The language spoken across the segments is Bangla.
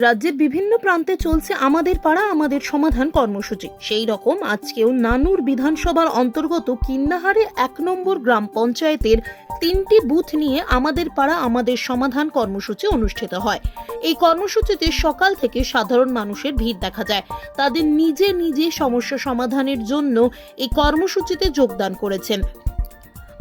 রাজ্যের বিভিন্ন প্রান্তে চলছে আমাদের পাড়া, আমাদের সমাধান কর্মসূচি। সেই রকম আজকেও নানুর বিধানসভার অন্তর্গত কিন্নাহারে এক নম্বর গ্রাম পঞ্চায়েতের তিনটি বুথ নিয়ে আমাদের পাড়া, আমাদের সমাধান কর্মসূচি অনুষ্ঠিত হয়। এই কর্মসূচিতে সকাল থেকে সাধারণ মানুষের ভিড় দেখা যায়। তাদের নিজে নিজে সমস্যা সমাধানের জন্য এই কর্মসূচিতে যোগদান করেছেন।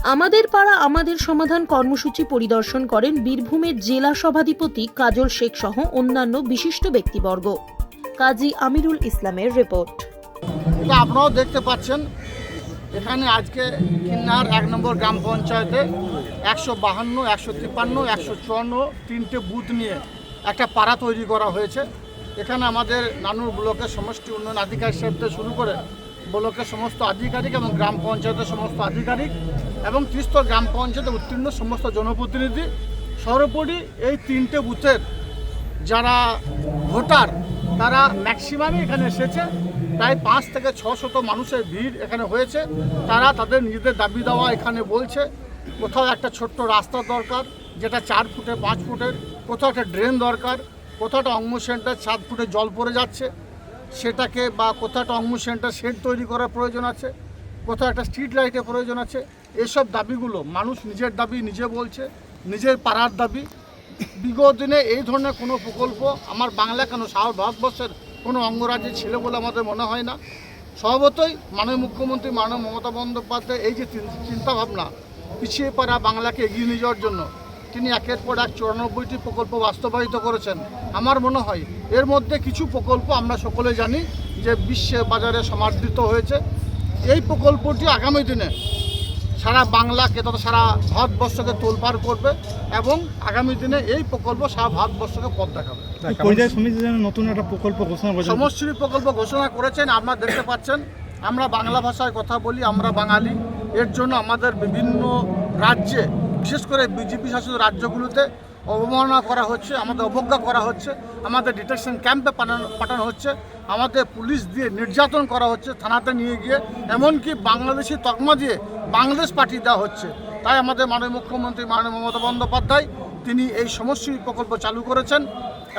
আমাদের পাড়া আমাদের সমাধান কর্মসূচি পরিদর্শন করেন বীরভূমের জেলা সভাধিপতি কাজল শেখ সহ অন্যান্য বিশিষ্ট ব্যক্তিবর্গ। কাজী আমিরুল ইসলামের রিপোর্ট। আপনারাও দেখতে পাচ্ছেন। এখানে আজকে কিন্নার এক নম্বর গ্রাম পঞ্চায়েতে একশো বাহান্ন, একশো তিপ্পান্ন, একশো চুয়ান্ন তিনটে বুথ নিয়ে একটা পাড়া তৈরি করা হয়েছে। এখানে আমাদের নানুর ব্লকের সমষ্টি উন্নয়ন আধিকারিক সাহেবতে শুরু করে ব্লকের সমস্ত আধিকারিক এবং গ্রাম পঞ্চায়েতের সমস্ত আধিকারিক এবং ত্রিস্তর গ্রাম পঞ্চায়েতে উত্তীর্ণ সমস্ত জনপ্রতিনিধি। সর্বোপরি এই তিনটে বুথের যারা ভোটার, তারা ম্যাক্সিমামই এখানে এসেছে। প্রায় পাঁচ থেকে ছ শত মানুষের ভিড় এখানে হয়েছে। তারা তাদের নিজেদের দাবি দেওয়া এখানে বলছে। কোথাও একটা ছোট্ট রাস্তা দরকার, যেটা চার ফুটে, পাঁচ ফুটের কোথাও একটা ড্রেন দরকার, কোথাও একটা অঙ্গ সেন্টার সাত ফুটে জল পড়ে যাচ্ছে। সেটাকে বা কোথাও একটা অঙ্গ সেন্টার শেড তৈরি করার প্রয়োজন আছে। কোথাও একটা স্ট্রিট লাইটের প্রয়োজন আছে। এসব দাবিগুলো মানুষ নিজের দাবি নিজে বলছে, নিজের পাড়ার দাবি। বিগত দিনে এই ধরনের কোনো প্রকল্প আমার বাংলা কেন সারা ভারতবর্ষের কোনো অঙ্গরাজ্যে ছিল বলে আমাদের মনে হয় না। স্বভাবতই মাননীয় মুখ্যমন্ত্রী, মাননীয় মমতা বন্দ্যোপাধ্যায় এই যে চিন্তাভাবনা পিছিয়ে পড়া বাংলাকে এগিয়ে নিয়ে যাওয়ার জন্য তিনি একের পর এক চুরানব্বইটি প্রকল্প বাস্তবায়িত করেছেন। আমার মনে হয় এর মধ্যে কিছু প্রকল্প আমরা সকলে জানি যে বিশ্বের বাজারে সমাদৃত হয়েছে। এই প্রকল্পটি আগামী দিনে সারা বাংলাকে তথা সারা ভারতবর্ষকে তোলপাড় করবে এবং আগামী দিনে এই প্রকল্প সারা ভারতবর্ষকে পথ দেখাবে। পরিযায়ী সমিতি নতুন একটা প্রকল্প ঘোষণা করেছে সমষ্টি প্রকল্প ঘোষণা করেছেন আপনারা দেখতে পাচ্ছেন। আমরা বাংলা ভাষায় কথা বলি আমরা বাঙালি। এর জন্য আমাদের বিভিন্ন রাজ্যে বিশেষ করে বিজেপি শাসিত রাজ্যগুলোতে অবমাননা করা হচ্ছে, আমাদের অবজ্ঞা করা হচ্ছে, আমাদের ডিটেকশন ক্যাম্পে পাঠানো পাঠানো হচ্ছে, আমাদের পুলিশ দিয়ে নির্যাতন করা হচ্ছে, থানাতে নিয়ে গিয়ে, এমনকি বাংলাদেশি তকমা দিয়ে বাংলাদেশ পাঠিয়ে দেওয়া হচ্ছে। তাই আমাদের মাননীয় মুখ্যমন্ত্রী মাননীয় মমতা বন্দ্যোপাধ্যায়, তিনি এই সমষ্টি প্রকল্প চালু করেছেন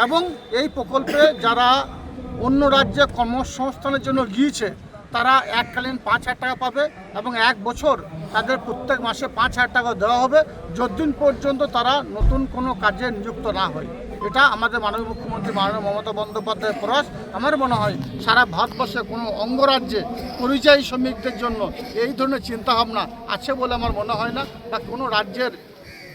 এবং এই প্রকল্পে যারা অন্য রাজ্যে কর্মসংস্থানের জন্য গিয়েছে তারা এককালীন পাঁচ হাজার টাকা পাবে এবং এক বছর তাদের প্রত্যেক মাসে পাঁচ হাজার টাকা দেওয়া হবে, যতদিন পর্যন্ত তারা নতুন কোনো কাজে নিযুক্ত না হয়। এটা আমাদের মাননীয় মুখ্যমন্ত্রী মাননীয় মমতা বন্দ্যোপাধ্যায়ের প্রয়াস। আমার মনে হয় সারা ভারতবর্ষে কোনো অঙ্গরাজ্যে পরিযায়ী শ্রমিকদের জন্য এই ধরনের চিন্তাভাবনা আছে বলে আমার মনে হয় না বা কোনো রাজ্যের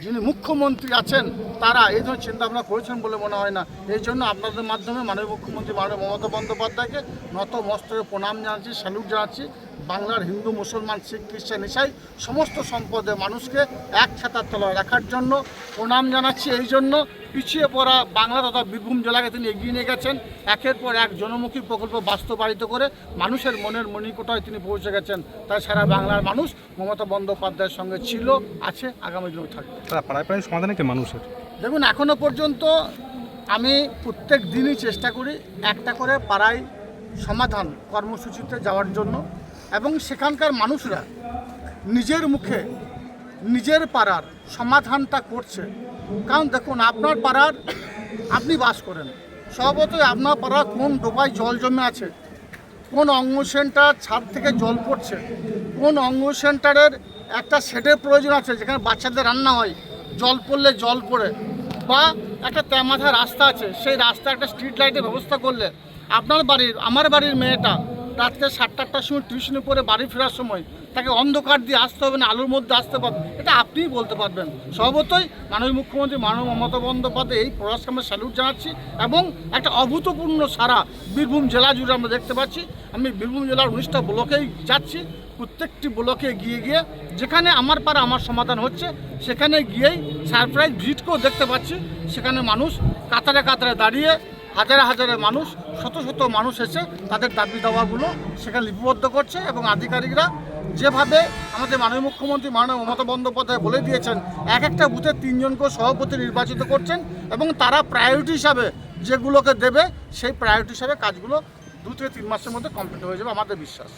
যিনি মুখ্যমন্ত্রী আছেন, তারা এই ধরনের চিন্তাভাবনা করেছেন বলে মনে হয় না। এই জন্য আপনাদের মাধ্যমে মাননীয় মুখ্যমন্ত্রী মাননীয় মমতা বন্দ্যোপাধ্যায়কে নত মস্তকে প্রণাম জানাচ্ছি, স্যালুট জানাচ্ছি। বাংলার হিন্দু, মুসলমান, শিখ, খ্রিস্টান ইসাই সমস্ত সম্পদের মানুষকে এক ছাতার তলায় রাখার জন্য প্রণাম জানাচ্ছি। এই জন্য পিছিয়ে পড়া বাংলা তথা বীরভূম জেলাকে তিনি এগিয়ে নিয়ে গেছেন। একের পর এক জনমুখী প্রকল্প বাস্তবায়িত করে মানুষের মনের মণিকোটায় তিনি পৌঁছে গেছেন। তাই সারা বাংলার মানুষ মমতা বন্দ্যোপাধ্যায়ের সঙ্গে ছিল আছে আগামী দিনেও থাকবে। পাড়ায় সমাধানে কি মানুষের? দেখুন এখনও পর্যন্ত আমি প্রত্যেক দিনই চেষ্টা করি একটা করে পাড়ায় সমাধান কর্মসূচিতে যাওয়ার জন্য এবং সেখানকার মানুষরা নিজের মুখে নিজের পাড়ার সমাধানটা করছে। কারণ দেখুন, আপনার পাড়ার আপনি বাস করেন। স্বভাবতই আপনার পাড়ার কোন ডোবায় জল জমে আছে, কোন অঙ্গ সেন্টার ছাদ থেকে জল পড়ছে, কোন অঙ্গ সেন্টারের একটা শেডের প্রয়োজন আছে, যেখানে বাচ্চাদের রান্না হয়, জল পড়লে জল পড়ে, বা একটা তেমাথা রাস্তা আছে, সেই রাস্তায় একটা স্ট্রিট লাইটের ব্যবস্থা করলে, আপনার বাড়ির, আমার বাড়ির মেয়েটা রাত্রে সাতটা আটটার সময় টিউশনে পড়ে বাড়ি ফেরার সময় তাকে অন্ধকার দিয়ে আসতে হবে না, আলোর মধ্যে আসতে পারবে। এটা আপনিই বলতে পারবেন। স্বভাবতই মাননীয় মুখ্যমন্ত্রী মাননীয় মমতা বন্দ্যোপাধ্যায় এই প্রয়াসকে স্যালুট জানাচ্ছি এবং একটা অভূতপূর্ণ সারা বীরভূম জেলা জুড়ে আমরা দেখতে পাচ্ছি। আমি বীরভূম জেলার উনিশটা ব্লকেই যাচ্ছি। প্রত্যেকটি ব্লকে গিয়ে গিয়ে যেখানে আমার পাড়া আমার সমাধান হচ্ছে, সেখানে গিয়েই সারপ্রাইজ ভিজিট করেও দেখতে পাচ্ছি। সেখানে মানুষ কাতারে কাতারে দাঁড়িয়ে, হাজারে হাজারে মানুষ শত শত মানুষ এসে তাদের দাবি দাওয়াগুলো সেখানে লিপিবদ্ধ করছে এবং আধিকারিকরা যেভাবে আমাদের মাননীয় মুখ্যমন্ত্রী মাননীয় মমতা বন্দ্যোপাধ্যায় বলে দিয়েছেন, এক একটা বুথে তিনজনকে সভাপতি নির্বাচিত করছেন এবং তারা প্রায়োরিটি হিসাবে যেগুলোকে দেবে, সেই প্রায়োরিটি হিসাবে কাজগুলো দু থেকে তিন মাসের মধ্যে কমপ্লিট হয়ে যাবে, আমাদের বিশ্বাস।